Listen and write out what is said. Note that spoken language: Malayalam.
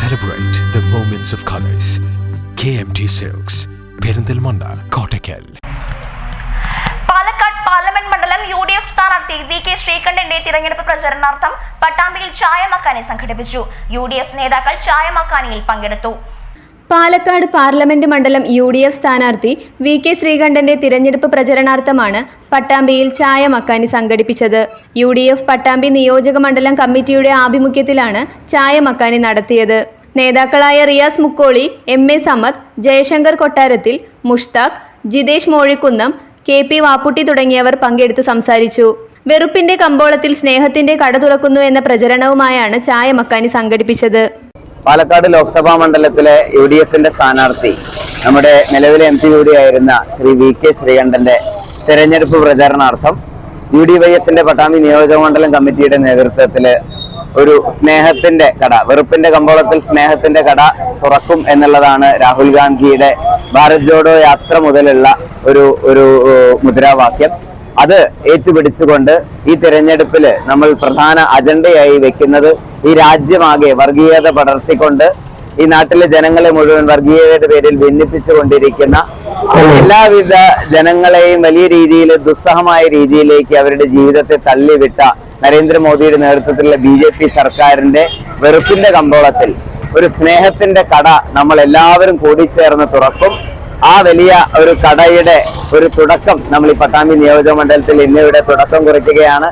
Celebrate the moments of colors. KMT silks Perinthalmanna Kottakkal Palakkad parliament മണ്ഡലം യു ഡി എഫ് സ്ഥാനാർത്ഥി വി കെ ശ്രീകണ്ഠന്റെ തിരഞ്ഞെടുപ്പ് പ്രചരണാർത്ഥം പട്ടാമ്പിയിൽ ചായമക്കാനെ സംഘടിപ്പിച്ചു. യു ഡി എഫ് നേതാക്കൾ ചായമക്കാനിയിൽ പങ്കെടുത്തു. പാലക്കാട് പാർലമെന്റ് മണ്ഡലം യു ഡി എഫ് സ്ഥാനാർത്ഥി വി കെ ശ്രീകണ്ഠന്റെ തിരഞ്ഞെടുപ്പ് പ്രചരണാർത്ഥമാണ് പട്ടാമ്പിയിൽ ചായ മക്കാനി സംഘടിപ്പിച്ചത്. യു ഡി എഫ് പട്ടാമ്പി നിയോജക മണ്ഡലം കമ്മിറ്റിയുടെ ആഭിമുഖ്യത്തിലാണ് ചായ മക്കാനി നടത്തിയത്. നേതാക്കളായ Riyas Mukkoli M A Samad Jayashankar Kottarathil Mushtaq Jithesh Mozhikkunnam K P Vapputty തുടങ്ങിയവർ പങ്കെടുത്ത് സംസാരിച്ചു. വെറുപ്പിന്റെ കമ്പോളത്തിൽ സ്നേഹത്തിന്റെ കട തുറക്കുന്നു എന്ന പ്രചരണവുമായാണ് ചായ മക്കാനി സംഘടിപ്പിച്ചത്. പാലക്കാട് ലോക്സഭാ മണ്ഡലത്തിലെ യു ഡി എഫിന്റെ സ്ഥാനാർത്ഥി നമ്മുടെ നിലവിലെ എം പി കൂടിയായിരുന്ന ശ്രീ വി കെ ശ്രീകണ്ഠന്റെ തെരഞ്ഞെടുപ്പ് പ്രചാരണാർത്ഥം യു ഡി വൈ എഫിന്റെ പട്ടാമ്പി നിയോജക മണ്ഡലം കമ്മിറ്റിയുടെ നേതൃത്വത്തിൽ ഒരു സ്നേഹത്തിന്റെ കട വെറുപ്പിന്റെ കമ്പോളത്തിൽ സ്നേഹത്തിന്റെ കട തുറക്കും എന്നുള്ളതാണ് രാഹുൽ ഗാന്ധിയുടെ ഭാരത് ജോഡോ യാത്ര മുതലുള്ള ഒരു ഒരു മുദ്രാവാക്യം. അത് ഏറ്റുപിടിച്ചുകൊണ്ട് ഈ തിരഞ്ഞെടുപ്പിൽ നമ്മൾ പ്രധാന അജണ്ടയായി വെക്കുന്നത് ഈ രാജ്യമാകെ വർഗീയത പടർത്തിക്കൊണ്ട് ഈ നാട്ടിലെ ജനങ്ങളെ മുഴുവൻ വർഗീയതയുടെ പേരിൽ ഭിന്നിപ്പിച്ചുകൊണ്ടിരിക്കുന്ന എല്ലാവിധ ജനങ്ങളെയും വലിയ രീതിയിൽ ദുസ്സഹമായ രീതിയിലേക്ക് അവരുടെ ജീവിതത്തെ തള്ളിവിട്ട നരേന്ദ്രമോദിയുടെ നേതൃത്വത്തിലുള്ള ബി ജെ പി സർക്കാരിന്റെ വെറുപ്പിന്റെ കമ്പോളത്തിൽ ഒരു സ്നേഹത്തിന്റെ കട നമ്മൾ എല്ലാവരും കൂടിച്ചേർന്ന് തുറക്കും. ആ വലിയ ഒരു കടയുടെ ഒരു തുടക്കം നമ്മൾ ഈ പട്ടാമ്പി നിയോജക മണ്ഡലത്തിൽ ഇന്നിവിടെ തുടക്കം കുറിക്കുകയാണ്.